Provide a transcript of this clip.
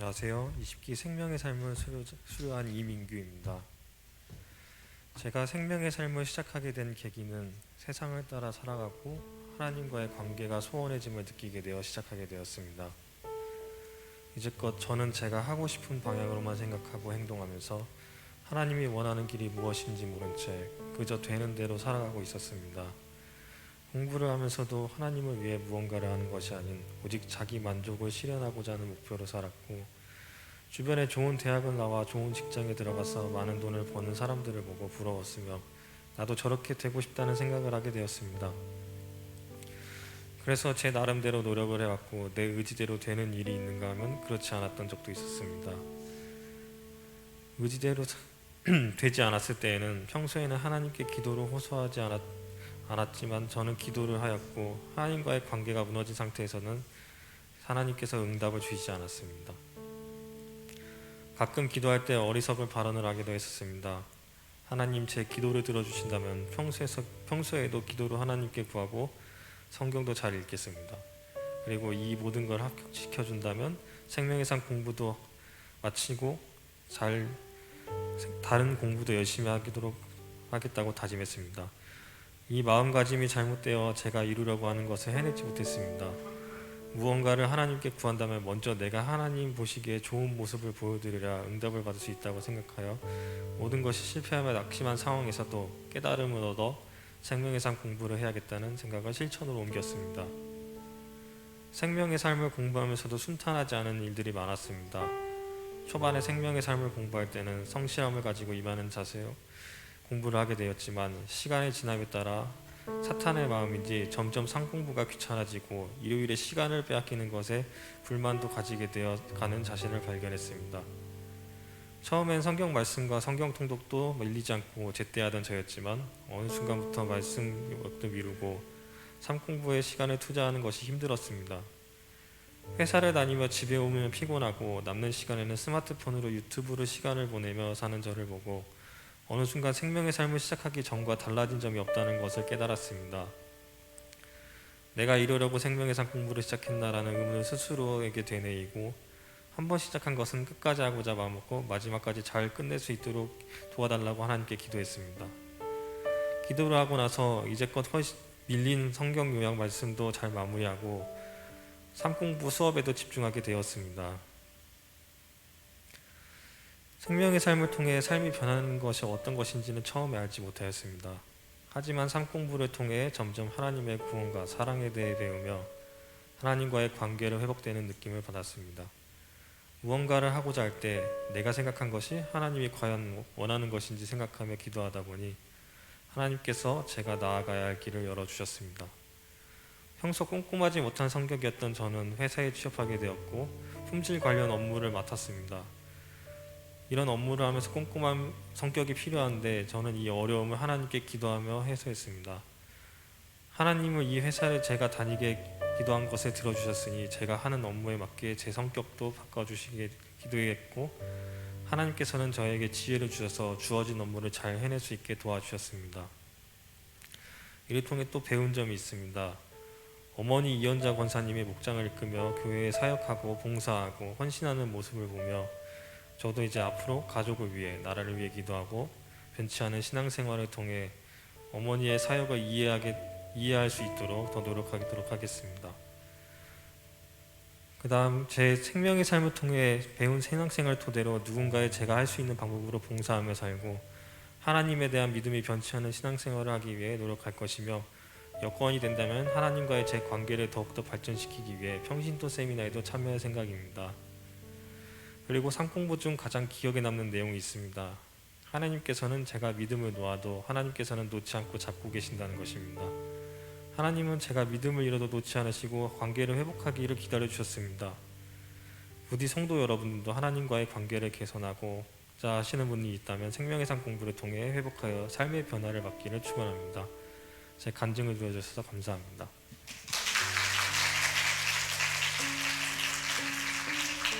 안녕하세요. 20기 생명의 삶을 수료, 수료 한 이민규입니다. 제가 생명의 삶을 시작하게 된 계기는 세상을 따라 살아가고 하나님과의 관계가 소원해짐을 느끼게 되어 시작하게 되었습니다. 이제껏 저는 제가 하고 싶은 방향으로만 생각하고 행동하면서 하나님이 원하는 길이 무엇인지 모른 채 그저 되는 대로 살아가고 있었습니다. 공부를 하면서도 하나님을 위해 무언가를 하는 것이 아닌 오직 자기 만족을 실현하고자 하는 목표로 살았고 주변에 좋은 대학을 나와 좋은 직장에 들어가서 많은 돈을 버는 사람들을 보고 부러웠으며 나도 저렇게 되고 싶다는 생각을 하게 되었습니다. 그래서 제 나름대로 노력을 해왔고 내 의지대로 되는 일이 있는가 하면 그렇지 않았던 적도 있었습니다. 의지대로 되지 않았을 때에는 평소에는 하나님께 기도를 호소하지 않았 않았지만 저는 기도를 하였고 하나님과의 관계가 무너진 상태에서는 하나님께서 응답을 주시지 않았습니다. 가끔 기도할 때 어리석을 발언을 하기도 했었습니다. 하나님 제 기도를 들어주신다면 평소에서, 평소에도 기도로 하나님께 구하고 성경도 잘 읽겠습니다. 그리고 이 모든 걸 합격시켜 준다면 생명의 산 공부도 마치고 잘 다른 공부도 열심히 하도록 하겠다고 다짐했습니다. 이 마음가짐이 잘못되어 제가 이루려고 하는 것을 해내지 못했습니다. 무언가를 하나님께 구한다면 먼저 내가 하나님 보시기에 좋은 모습을 보여드리라 응답을 받을 수 있다고 생각하여 모든 것이 실패하며 낙심한 상황에서도 깨달음을 얻어 생명의 삶 공부를 해야겠다는 생각을 실천으로 옮겼습니다. 생명의 삶을 공부하면서도 순탄하지 않은 일들이 많았습니다. 초반에 생명의 삶을 공부할 때는 성실함을 가지고 임하는 자세요. 공부를 하게 되었지만 시간의 지남에 따라 사탄의 마음인지 점점 상공부가 귀찮아지고 일요일에 시간을 빼앗기는 것에 불만도 가지게 되어 가는 자신을 발견했습니다. 처음엔 성경 말씀과 성경 통독도 밀리지 않고 제때 하던 저였지만 어느 순간부터 말씀 역도 미루고 삶 공부에 시간을 투자하는 것이 힘들었습니다. 회사를 다니며 집에 오면 피곤하고 남는 시간에는 스마트폰으로 유튜브로 시간을 보내며 사는 저를 보고 어느 순간 생명의 삶을 시작하기 전과 달라진 점이 없다는 것을 깨달았습니다. 내가 이러려고 생명의 삶 공부를 시작했나라는 의문을 스스로에게 되뇌이고 한 번 시작한 것은 끝까지 하고자 마음먹고 마지막까지 잘 끝낼 수 있도록 도와달라고 하나님께 기도했습니다. 기도를 하고 나서 이제껏 밀린 성경 요약 말씀도 잘 마무리하고 삶 공부 수업에도 집중하게 되었습니다. 생명의 삶을 통해 삶이 변하는 것이 어떤 것인지는 처음에 알지 못하였습니다. 하지만 삶 공부를 통해 점점 하나님의 구원과 사랑에 대해 배우며 하나님과의 관계를 회복되는 느낌을 받았습니다. 무언가를 하고자 할 때 내가 생각한 것이 하나님이 과연 원하는 것인지 생각하며 기도하다 보니 하나님께서 제가 나아가야 할 길을 열어주셨습니다. 평소 꼼꼼하지 못한 성격이었던 저는 회사에 취업하게 되었고 품질 관련 업무를 맡았습니다. 이런 업무를 하면서 꼼꼼한 성격이 필요한데 저는 이 어려움을 하나님께 기도하며 해소했습니다. 하나님은 이 회사를 제가 다니게 기도한 것을 들어주셨으니 제가 하는 업무에 맞게 제 성격도 바꿔주시게 기도했고 하나님께서는 저에게 지혜를 주셔서 주어진 업무를 잘 해낼 수 있게 도와주셨습니다. 이를 통해 또 배운 점이 있습니다. 어머니 이연자 권사님의 목장을 이끌며 교회에 사역하고 봉사하고 헌신하는 모습을 보며 저도 이제 앞으로 가족을 위해 나라를 위해 기도하고 변치 않은 신앙생활을 통해 어머니의 사역을 이해하게 이해할 수 있도록 더 노력하도록 하겠습니다. 그다음 제 생명의 삶을 통해 배운 신앙생활 토대로 누군가의 제가 할 수 있는 방법으로 봉사하며 살고 하나님에 대한 믿음이 변치 않은 신앙생활을 하기 위해 노력할 것이며 여건이 된다면 하나님과의 제 관계를 더욱더 발전시키기 위해 평신도 세미나에도 참여할 생각입니다. 그리고 상공부 중 가장 기억에 남는 내용이 있습니다. 하나님께서는 제가 믿음을 놓아도 하나님께서는 놓지 않고 잡고 계신다는 것입니다. 하나님은 제가 믿음을 잃어도 놓지 않으시고 관계를 회복하기를 기다려 주셨습니다. 부디 성도 여러분들도 하나님과의 관계를 개선하고 자 하시는 분이 있다면 생명의 산 공부를 통해 회복하여 삶의 변화를 받기를 축원합니다. 제 간증을 들어주셔서 감사합니다.